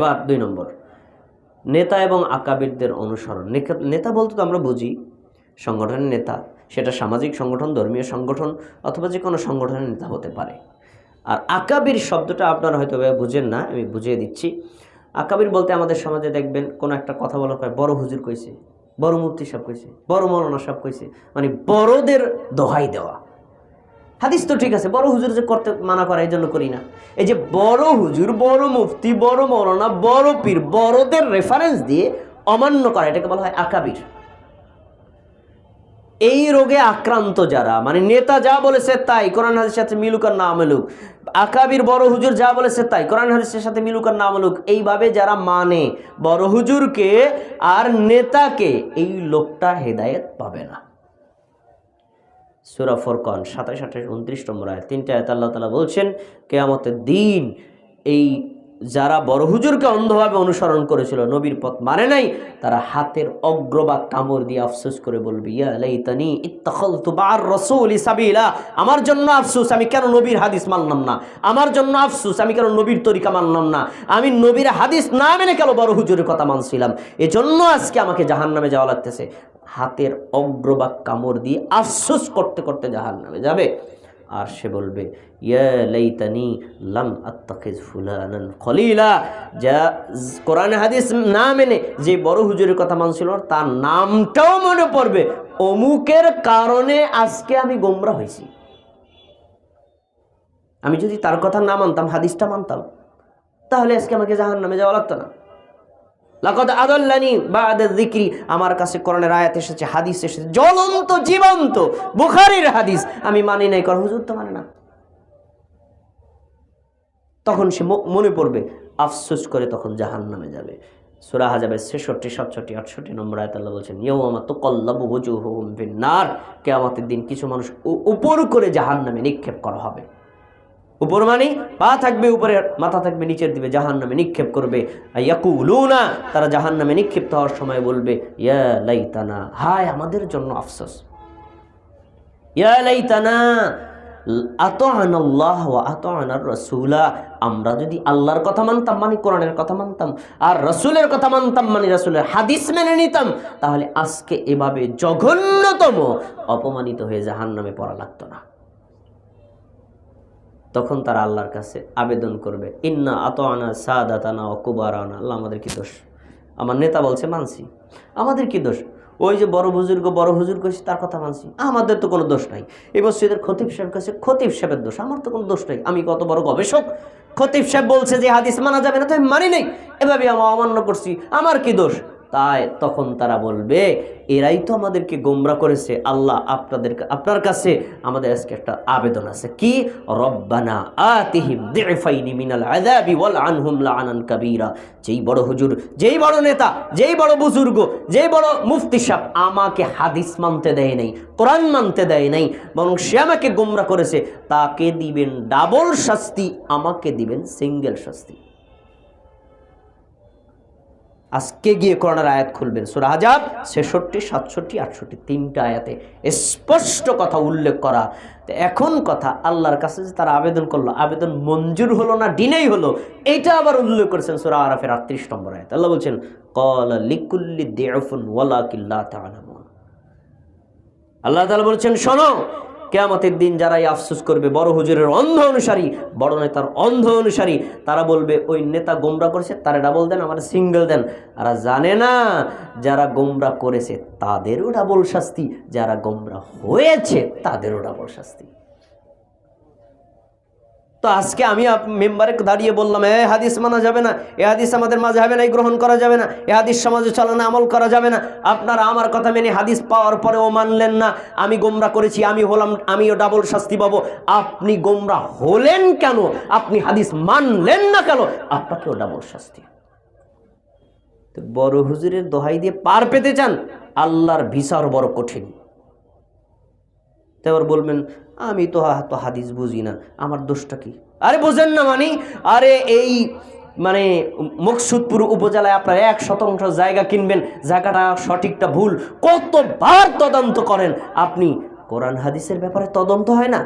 এবার দুই নম্বর। নেতা এবং আকাবিরদের অনুসরণ। নেতা বলতে তো আমরা বুঝি, সংগঠনের নেতা। সেটা সামাজিক সংগঠন, ধর্মীয় সংগঠন অথবা যে কোনো সংগঠনের নেতা হতে পারে। আর আকাবির শব্দটা আপনারা হয়তো বুঝেন না, আমি বুঝিয়ে দিচ্ছি। আকাবির বলতে আমাদের সমাজে দেখবেন, কোনো একটা কথা বলার পর বড় হুজুর কইছে, বড় মুফতি সব কইছে, বড় মৌলানা সব কইছে। মানে বড়দের দোহাই দেওয়া। হাদিস তো ঠিক আছে, বড় হুজুর যে করতে মানা করে এই জন্য করি না। এই যে বড় হুজুর, বড় মুফতি, বড় মৌলানা, বড় পীর, বড়দের রেফারেন্স দিয়ে অমান্য করা, এটাকে বলা হয় আকাবির। এই রোগে আক্রান্ত যারা মানে নেতা যা বলেছে তাই, কোরআন হাদিসের সাথে মিলুক আর না মিলুক, আকাবির, বড় হুজুর যা বলেছে তাই, কোরআন হাদিসের সাথে মিলুক আর না মিলুক, এইভাবে যারা মানে বড় হুজুরকে আর নেতাকে, এই লোকটা হেদায়েত পাবে না। সুরা ফরকন সাতাশ আঠাশ উনত্রিশ নম্বর আয় তিনটে আয়াত আল্লাহ তালা বলছেন, কেয়ামতের দিন এই যারা বড় হুজুরকে অন্ধভাবে অনুসরণ করেছিল, নবীর পথ মানে নাই, তারা হাতের অগ্রবাক কামড় দিয়ে আফসোস করে বলবে সাবিলা। আমার জন্য আফসোস, আমি কেন নবীর হাদিস মানলাম না? আমার জন্য আফসোস, আমি কেন নবীর তরিকা মানলাম না? আমি নবীর হাদিস না মেনে কেন বড় হুজুরের কথা মানছিলাম? এজন্য আজকে আমাকে জাহান্নামে যাওয়া লাগতেছে। হাতের অগ্রবাক কামড় দিয়ে আফসোস করতে করতে জাহান্নামে যাবে। আর সে বলবে, ইয়া লাইতানি লাম আত্তাখিজ ফুলানান খলিলা। যা কোরআন হাদিস না মেনে যে বড় হুজুরের কথা মানছিল, তার নামটাও মনে পড়বে। অমুকের কারণে আজকে আমি গোমরা হয়েছি। আমি যদি তার কথা না মানতাম, হাদিসটা মানতাম, তাহলে আজকে আমাকে জাহান নামে যাওয়া লাগতো না। লাকদ আদল্লানি বাদ যিকরি। আমার কাছে কোরআনের আয়াত এসেছে, হাদিস এসেছে, জ্বলন্ত, জীবন্ত, বুখারীর হাদিস। আমি মানি নাই কর হুজুর তো মানে না। তখন সে মনে পড়বে, আফসোস করে তখন জাহান নামে যাবে। সুরা হাজাবের ছেষট্টি, সাতষট্টি, আটষট্টি নম্বর আয়াত আল্লাহ বলছেন ইউ আমার তো কল্লাবু হুজু হুম নার। কেয়ামতের দিন কিছু মানুষ উপর করে জাহান নামে নিক্ষেপ করা হবে। উপর মানে পা থাকবে উপরে, মাথা থাকবে নিচের দিবে জাহান নামে নিক্ষেপ করবে। ইয়াকুলুনা, তারা জাহান নামে নিক্ষিপ্ত হওয়ার সময় বলবে, ইয়া লাইতানা, হায় আমাদের জন্য আফসোস। ইয়া লাইতানা আমরা যদি আল্লাহর কথা মানতাম মানে কোরআনের কথা মানতাম, আর রাসূলের কথা মানতাম মানে রাসূলের হাদিস মেনে নিতাম, তাহলে আজকে এভাবে জঘন্যতম অপমানিত হয়ে জাহান্নামে পড়া লাগতো না। তখন তারা আল্লাহর কাছে আবেদন করবে, ইন্না আত আনা আতআনা সাদাতানা ও কুবারানা। আল্লাহ আমাদের কি দোষ? আমার নেতা বলছে, মানছি। আমাদের কি দোষ? ওই যে বড় বুজুর্গ, বড় হুজুর কইছে, তার কথা মানছি। আমাদের তো কোনো দোষ নাই। এই মসজিদের খতিব সাহেব কাছে খতিব সাহেবের দোষ, আমার তো কোনো দোষ নাই। আমি কত বড় গবেষক। খতিব সাহেব বলছে যে হাদিস মানা যাবে না, তো আমি মানি নাই। এভাবে আমি অমান্য করছি। আমার কি দোষ? তাই তখন তারা বলবে, এরাই তো আমাদেরকে গোমরা করেছে। আল্লাহ আপনাদের আপনার কাছে আমাদের আজকে একটা আবেদন আছে। কি? রব্বানা আতিহিম দিফাইনি মিনাল আযাবি ওয়াল আনহুম লাআনান কাবীরা। যেই বড় হুজুর, যেই বড় নেতা, যেই বড় বুজুর্গ, যেই বড় মুফতি সাহেব আমাকে হাদিস মানতে দেয় নাই, কোরআন মানতে দেয় নাই, বরং সে আমাকে গোমরা করেছে, তাকে দিবেন ডাবল শাস্তি, আমাকে দিবেন সিঙ্গেল শাস্তি। আজকে গিয়ে করোনার আয়াত খুলবেন। সুরা আজাব ছেষট্টি, সাতষট্টি, আটষট্টি, তিনটা আয়াতে স্পষ্ট কথা উল্লেখ করা। তো এখন কথা, আল্লাহর কাছে যে তারা আবেদন করল, আবেদন মঞ্জুর হলো না ডিনেই হলো, এইটা আবার উল্লেখ করেছেন সুরা আরাফের আটত্রিশ নম্বর আয়াত। আল্লাহ বলছেন কল লিকুল্লি দেফুন ওয়ালা কিল্লা আল্লাহ তাআলা বলছেন, শোনো কেয়ামতের দিন যারাই আফসোস করবে, বড় হুজুরের অন্ধ অনুসারী, বড় নেতার অন্ধ অনুসারী, তারা বলবে, ওই নেতা গোমরা করেছে, তারা ডাবল দেন, আমার সিঙ্গেল দেন। আর জানে না, যারা গোমরা করেছে, তাদেরও ডাবল শাস্তি, যারা গোমরা হয়েছে, তাদেরও ডাবল শাস্তি। তো আজকে আমি মেম্বারে দাঁড়িয়ে বললাম, এ হাদিস মানা যাবে না, এ হাদিস আমাদের মাঝে হবে না এই গ্রহণ করা যাবে না, এ হাদিস সমাজে চলনে, আমল করা যাবে না। আপনারা আমার কথা মেনে হাদিস পাওয়ার পরেও মানলেন না। আমি গোমরা করেছি, আমি হলাম, আমিও ডাবল শাস্তি পাবো। আপনি গোমরা হলেন কেন? আপনি হাদিস মানলেন না কেন? আপনাকেও ডাবল শাস্তি। তো বড় হুজুরের দোহাই দিয়ে পার পেতে চান, আল্লাহর ভিসার বড় কঠিন। তো এবার বলবেন আমি তো তো হাদিস বুঝি না। আমার দোষটা কি? আরে বোঝেন না মানে আরে এই মানে মকসুদপুর উপজেলায় আপনারা এক শতাংশ জায়গা কিনবেন, জায়গাটা সঠিকটা ভুল, কতবার তদন্ত করেন, আপনি কোরআন হাদিসের ব্যাপারে তদন্ত হয় না?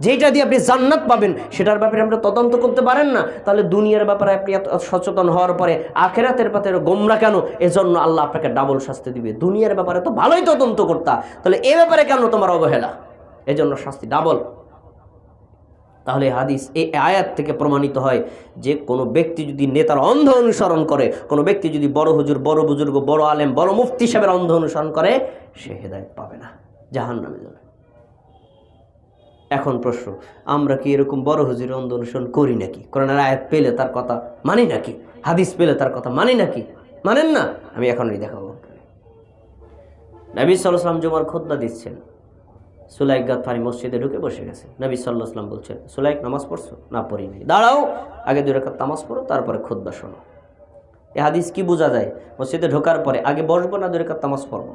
যেটা দিয়ে আপনি জান্নাত পাবেন, সেটার ব্যাপারে আপনি তদন্ত করতে পারেন না। তাহলে দুনিয়ার ব্যাপারে আপনি এত সচেতন হওয়ার পরে আখেরাতের ব্যাপারে গোমরা কেন? এজন্য আল্লাহ আপনাকে ডাবল শাস্তি দিবে। দুনিয়ার ব্যাপারে তো ভালোই তদন্ত করতা। তাহলে এ ব্যাপারে কেন তোমার অবহেলা? এজন্য শাস্তি ডাবল তাহলে হাদিস, এই আয়াত থেকে প্রমাণিত হয় যে কোনো ব্যক্তি যদি নেতার অন্ধ অনুসরণ করে, কোনো ব্যক্তি যদি বড় হুজুর, বড় বুজুর্গ, বড় আলেম, বড় মুফতি সাহেবের অন্ধ অনুসরণ করে, সে হেদায়ত পাবে না জাহান নামে যাবে। এখন প্রশ্ন, আমরা কি এরকম বড় হুজুরের অন্ধ অনুসরণ করি নাকি? কোরআনের আয়াত পেলে তার কথা মানি নাকি? হাদিস পেলে তার কথা মানি নাকি? মানেন না? আমি এখনই দেখাবো। নবী সাল্লাম জুমার খোদ্া দিচ্ছেন। সুলাইক গাতফারি মসজিদে ঢুকে বসে গেছে। নবী সাল্লাহ সাল্লাম বলছেন, সুলাইক, নামাজ পড়ছো? না, পড়ি নাই। দাঁড়াও, আগে দুই রেখাত নামাজ পড়ো, তারপরে খোদ্া শোনো। এ হাদিস কি বোঝা যায়? মসজিদে ঢোকার পরে আগে বসবো না দুই রেখাত নামাজ পড়ব?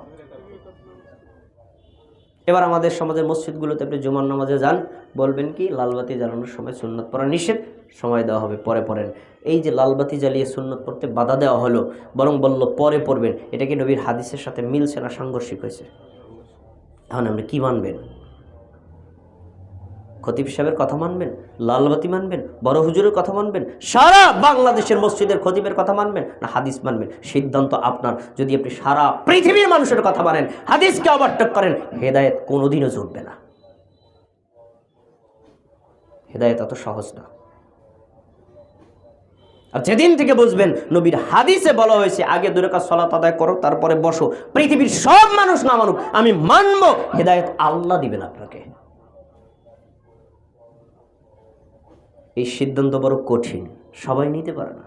এবার আমাদের সমাজের মসজিদগুলোতে আপনি জুমার নামাজে যান, বলবেন কি, লালবাতি জ্বালানোর সময় সুন্নত পড়া নিষেধ, সময় দেওয়া হবে, পরে পড়েন। এই যে লালবাতি জ্বালিয়ে সুন্নত পড়তে বাধা দেওয়া হলো, বরং বলল পরে পড়বেন, এটা কি নবীর হাদিসের সাথে মিলছে না সাংঘর্ষিক হয়েছে? এখন আপনি কি মানবেন? খতিব সাহেবের কথা মানবেন? লালবাতি মানবেন? বড় হুজুরের কথা মানবেন? সারা বাংলাদেশের মসজিদের খতিবের কথা মানবেন? না, হাদিস মানবেন। সিদ্ধান্ত আপনার। যদি আপনি সারা পৃথিবীর মানুষের কথা মানেন, হাদিসকে অবাট্টক করেন, হেদায়েত কোনোদিনও জুটবে না। হেদায়েত এত সহজ না। আর যেদিন থেকে বুঝবেন নবীর হাদিসে বলা হয়েছে, আগে দূরে কাজ সলাত আদায় করো, তারপরে বসো। পৃথিবীর সব মানুষ না মানুক, আমি মানব, হেদায়ত আল্লাহ দিবেন আপনাকে। এই সিদ্ধান্ত বড় কঠিন, সবাই নিতে পারে না।